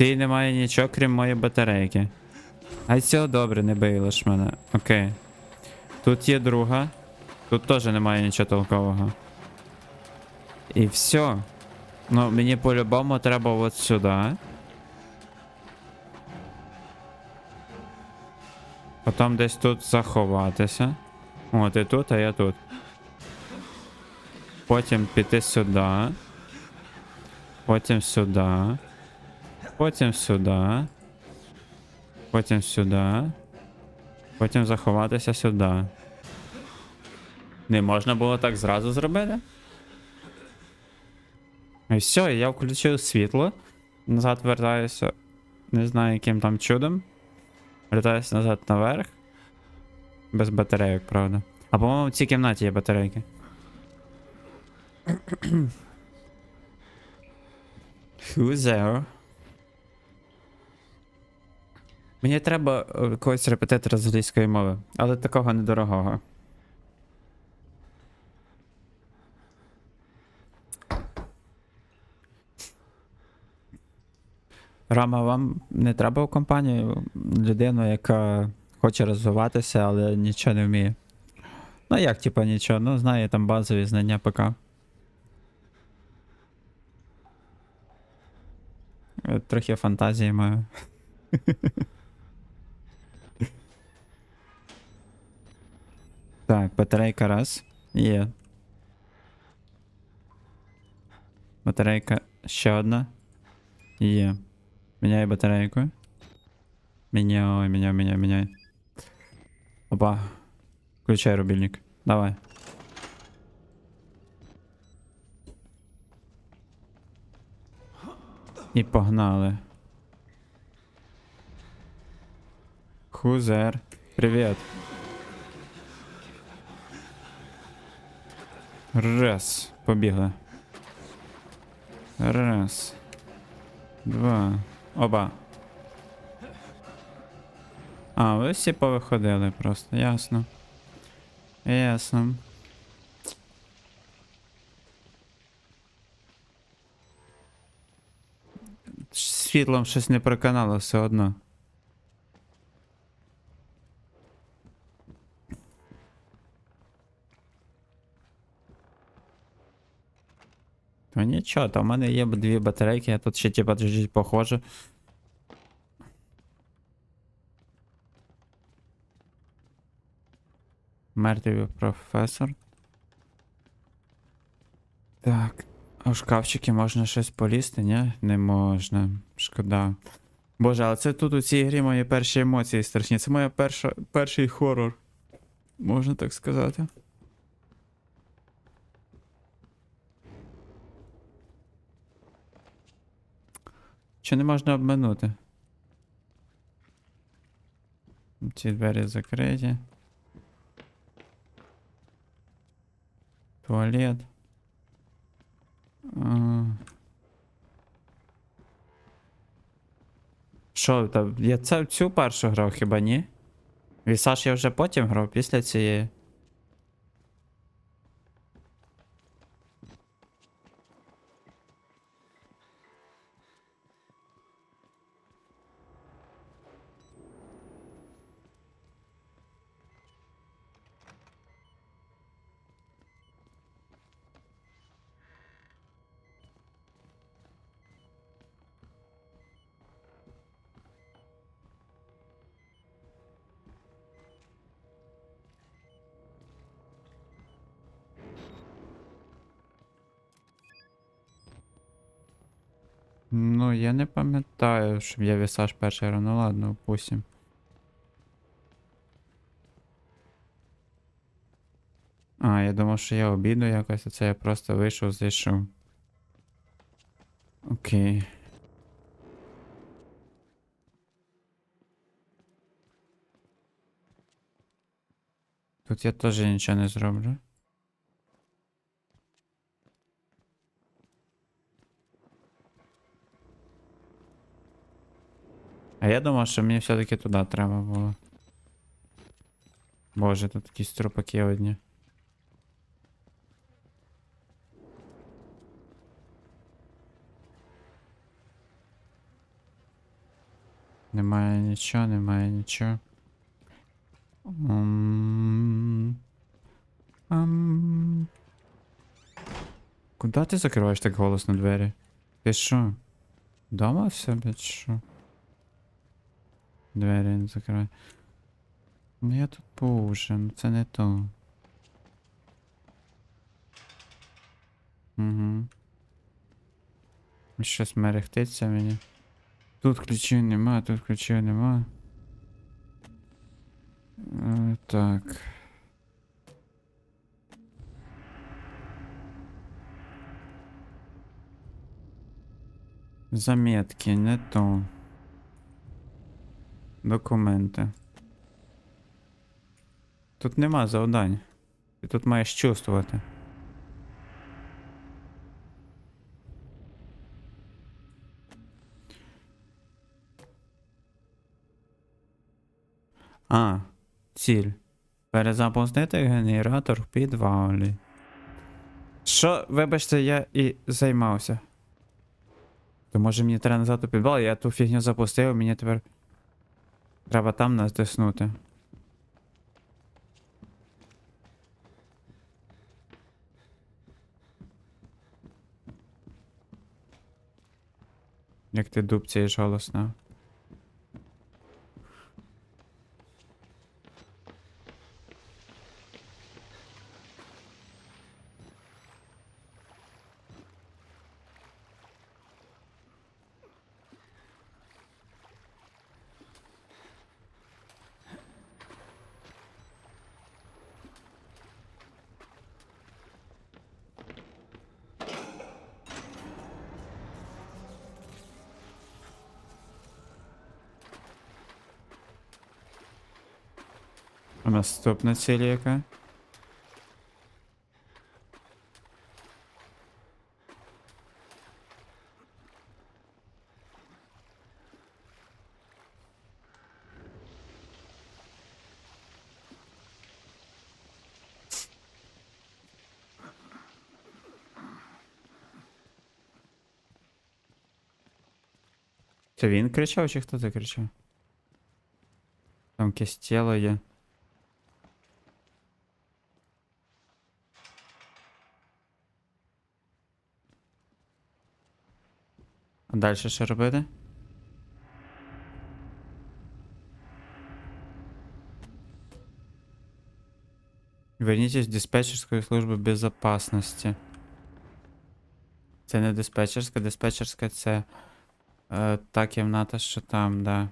Ти немає нічого, крім моєї батарейки. А цього добре, не бий мене. Окей. Тут є друга. Тут теж немає нічого толкового. І все. Ну, мені по-любому треба от сюди. Потім десь тут заховатися. О, ти тут, а я тут. Потім піти сюди. Потім сюди. Потім сюди. Потім сюди. Потім заховатися сюди. Не можна було так зразу зробити? І все, я включив світло. Назад вертаюся. Не знаю, яким там чудом. Вертаюся назад наверх. Без батарейок, правда. А по-моєму, в цій кімнаті є батарейки. Who's there? Мені треба е, когось репетитора з англійської мови, але такого недорогого. Рама, вам не треба в компанію людину, яка хоче розвиватися, але нічого не вміє. Ну як, типа, нічого, ну знає там базові знання ПК. Трохи фантазії маю. Так, батарейка раз. Є. Батарейка ще одна. Є. Міняй батарейку. Міняй, міняй, міняй, міняй. Опа. Включай рубильник. Давай. І погнали. Хузер. Привіт. Раз. Побігли. Раз. Два. Оба. А, ви всі повиходили просто, ясно. Ясно. Світлом щось не проканало все одно. То нічого, то в мене є дві батарейки, я тут ще типа чуть-чуть похожу. Мертвий професор. Так. А в шкафчики можна щось полізти, ні? Не можна. Шкода. Боже, але це тут у цій грі мої перші емоції страшні. Це моя перша, перший хорор. Можна так сказати. Чи не можна обминути? Ці двері закриті. Туалет. Що, та я це цю першу грав хіба ні? Вісаж я вже потім грав після цієї. Ну, я не пам'ятаю, щоб я вісаж перший грав. Ну ладно, упустим. А, я думав, що я обіду якось, а це я просто вийшов, зайшов. Окей. Тут я теж нічого не зроблю. А я думав, що мені все-таки туди треба було. Боже, тут якісь трупаки одні. Немає нічого, немає нічого. Ам. Ам. Куда ти закриваєш так голосно двері? Ти що? Дома в себе чи що? Двері не закривай. Ну я тут був уже, ну це не то. Угу. Щось мерехтиться мені. Тут ключів нема, тут ключів нема. Е, так. Заметки, не то. Документи. Тут нема завдань. Ти тут маєш чувствувати. А, ціль. Перезапустити генератор в підвалі. Що, вибачте, я і займався. То може мені треба назад у підвал, я ту фігню запустив, мені тепер. Треба там нас натиснути. Як ти дубцяєш голосно. наступна ціль яка? Це він кричав чи хто це кричав? Там якесь тіло є. Далі що робити? Вернитесь в диспетчерскую службу безопасности. Це не диспетчерська, диспетчерська це е, та кімната, що там, да.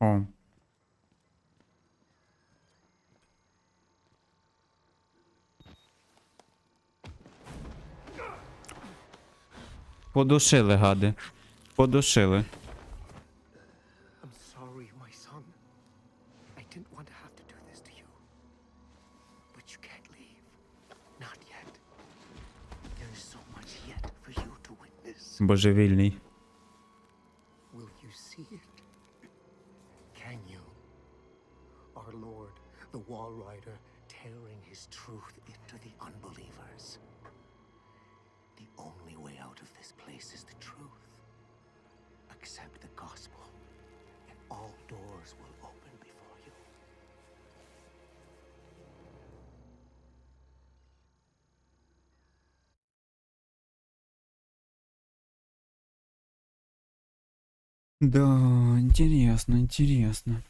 О. you to witness. Божевільний. Lord, the Wall Rider, tearing his truth into the unbelievers. This place is the truth. Accept the gospel, and all doors will open before you. Да, интересно, интересно.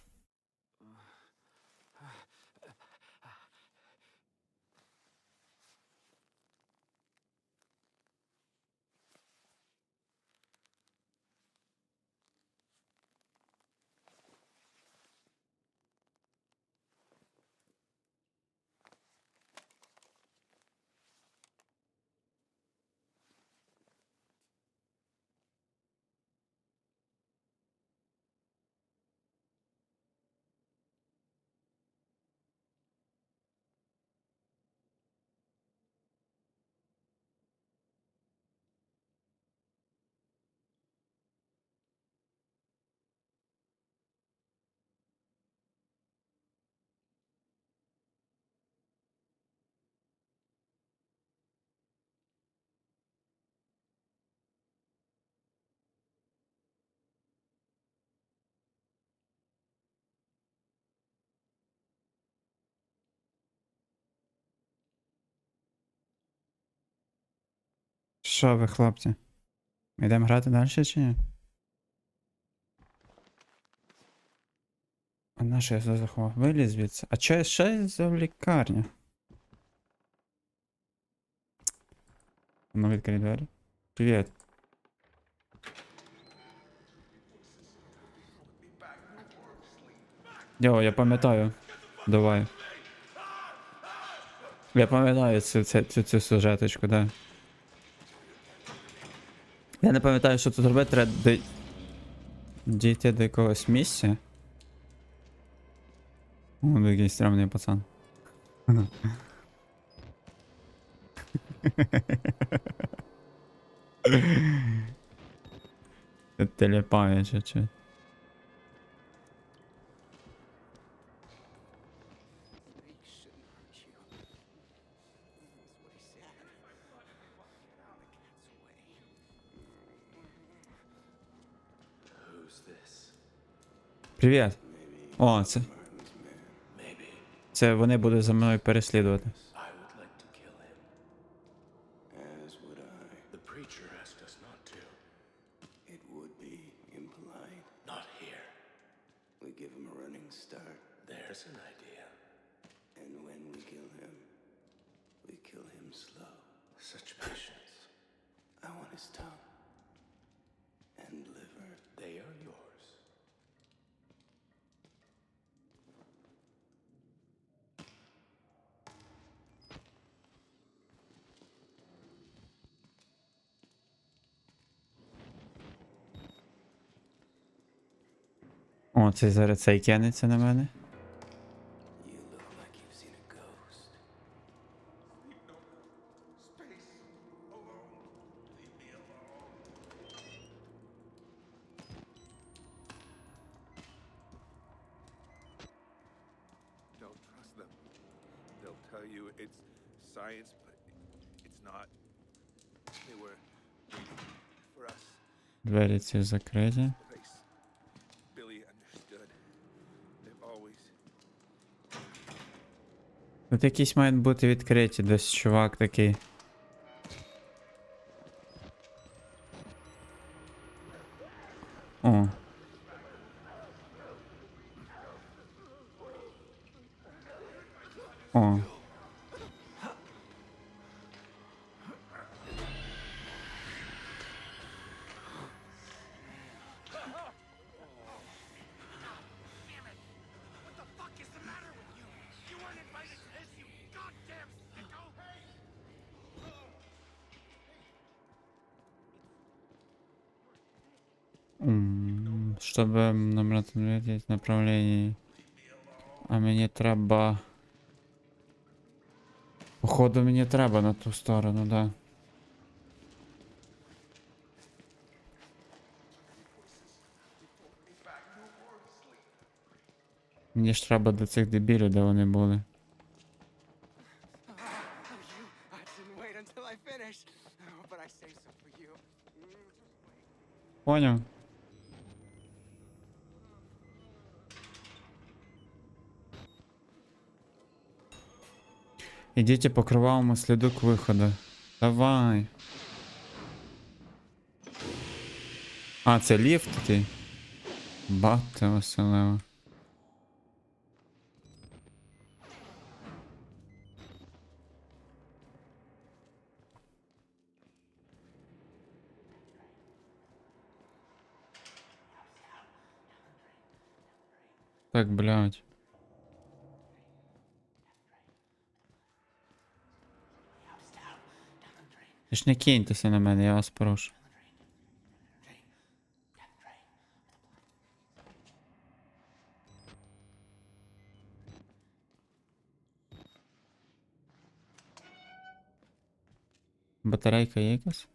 Що ви, хлопці? Йдемо грати далі чи ні? А на що я заховав? Виліз звідси. А що ще за лікарня? Ну, відкрий двері. Привіт. Йо, я пам'ятаю. Давай. Я пам'ятаю цю, цю, цю, цю сюжеточку, да. Я не пам'ятаю, що тут робити, треба дой- дійти до якогось місця. О, який стрімний пацан. Телепаючи чи And when we kill him, we kill him slow. Such patience. I want his tongue. It's not. They were waiting for us. Двері ці закриті. Тут якісь мають бути відкриті, десь чувак такий. О. Чтобы набрать ответить направление. А мені треба. Походу мені треба на ту сторону, да. Мені ж треба до цих дебілів, де вони були. Oh, Ідіть по кровавому сліду к виходу. Давай. А, це ліфт такий. Бати оселева. Так, блядь. Ви ж не киньтеся на мене, я вас прошу. Батарейка є якась?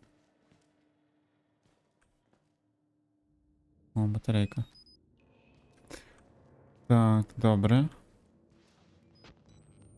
О, батарейка. Так, добре.